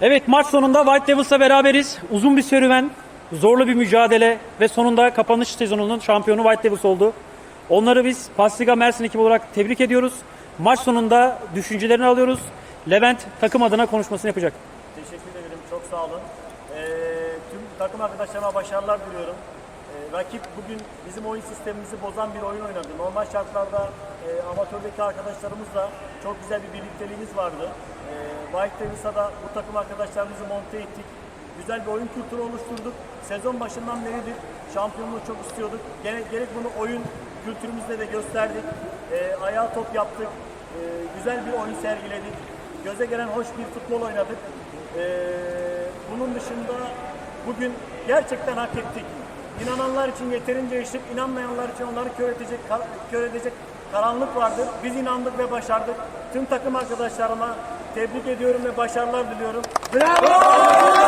Evet maç sonunda White Devils'la beraberiz. Uzun bir serüven, zorlu bir mücadele ve sonunda kapanış sezonunun şampiyonu White Devils oldu. Onları biz Pasliga Mersin ekibi olarak tebrik ediyoruz. Maç sonunda düşüncelerini alıyoruz. Levent takım adına konuşmasını yapacak. Teşekkür ederim. Çok sağ olun. Ee, tüm takım arkadaşlarıma başarılar diliyorum. Ee, rakip bugün bizim oyun sistemimizi bozan bir oyun oynadı. Normal şartlarda e, amatördeki arkadaşlarımızla çok güzel bir birlikteliğimiz vardı. Ee, White Davis'a da bu takım arkadaşlarımızı monte ettik. Güzel bir oyun kültürü oluşturduk. Sezon başından beridir şampiyonluğu çok istiyorduk. Gerek, gerek bunu oyun kültürümüzle de gösterdik. Ee, ayağa top yaptık. Ee, güzel bir oyun sergiledik. Göze gelen hoş bir futbol oynadık. Ee, bunun dışında bugün gerçekten hak ettik. İnananlar için yeterince ışık, inanmayanlar için onları kör edecek, kör edecek karanlık vardı. Biz inandık ve başardık. Tüm takım arkadaşlarıma tebrik ediyorum ve başarılar diliyorum. Bravo!